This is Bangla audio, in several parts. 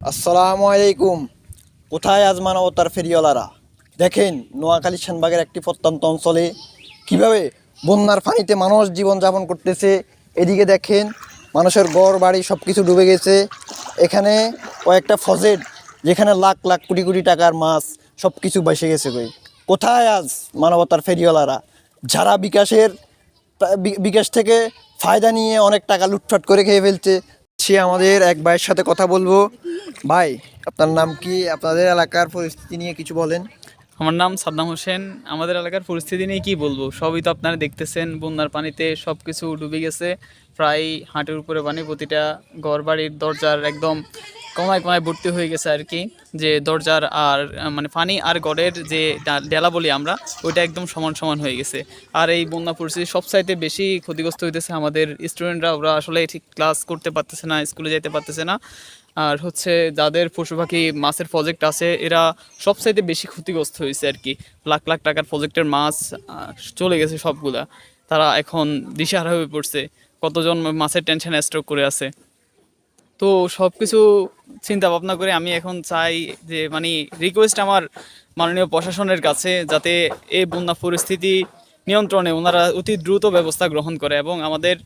আসসালামু আলাইকুম। কোথায় আজ মানবতার ফেরিওয়ালারা? দেখেন, নোয়াখালী সেনবাগের একটি প্রত্যন্ত অঞ্চলে কীভাবে বন্যার পানিতে মানুষ জীবনযাপন করতেছে, এদিকে দেখেন, মানুষের গড় বাড়ি সব কিছু ডুবে গেছে। এখানে কয়েকটা ফজেট, যেখানে লাখ লাখ, কোটি কোটি টাকার মাছ সব কিছু বেসে গেছে কই। কোথায় আজ মানবতার ফেরিওয়ালারা? যারা বিকাশের বিকাশ থেকে ফায়দা নিয়ে অনেক টাকা লুটফাট করে খেয়ে ফেলছে সে আমাদের এক ভাইয়ের সাথে কথা বলব। ভাই, আপনার নাম কি? আপনাদের এলাকার পরিস্থিতি নিয়ে কিছু বলেন। আমার নাম সাদ্দাম হোসেন। আমাদের এলাকার পরিস্থিতি নিয়ে কী বলব? সবই তো আপনারা দেখতেছেন, বন্যার পানিতে সব কিছু ডুবে গেছে। প্রায় হাঁটের উপরে পানি, প্রতিটা ঘর বাড়ির দরজার একদম কমায় কমায় ভর্তি হয়ে গেছে আর কি, যে দরজার আর মানে পানি আর গড়ের যে ডেলা বলি আমরা, ওইটা একদম সমান সমান হয়ে গেছে। আর এই বন্যা পরিস্থিতি সবচাইতে বেশি ক্ষতিগ্রস্ত হইতেছে আমাদের স্টুডেন্টরা, ওরা আসলে ঠিক ক্লাস করতে পারতেছে না, স্কুলে যেতে পারতেছে না। আর হচ্ছে যাদের পশু পাখি, মাছের প্রজেক্ট আছে, এরা সবচাইতে বেশি ক্ষতিগ্রস্ত হয়েছে আর কি। লাখ লাখ টাকার প্রজেক্টের মাছ চলে গেছে সবগুলা। তারা এখন দিশাহারা হয়ে পড়ছে। কতজন মাছের টেনশন স্ট্রোক করে আছে। তো সব কিছু চিন্তা ভাবনা করে আমি এখন চাই যে মানে রিকোয়েস্ট আমার মাননীয় প্রশাসনের কাছে যাতে এই বন্যা পরিস্থিতি নিয়ন্ত্রণে ওনারা অতি দ্রুত ব্যবস্থা গ্রহণ করে এবং আমাদের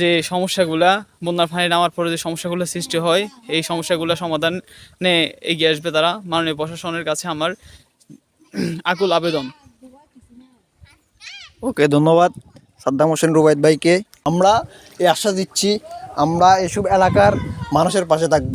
যে সমস্যাগুলা, বন্যার পানি নামার পরে যে সমস্যাগুলো সৃষ্টি হয়, এই সমস্যাগুলো সমাধানে এগিয়ে আসবে তারা। মাননীয় প্রশাসনের কাছে আমার আকুল আবেদন। ওকে, ধন্যবাদ। সাদ্দাম হোসেন রুবাইদ ভাইকে। আমরা এই আশা দিচ্ছি, আমরা এসব এলাকার মানুষের পাশে থাকব।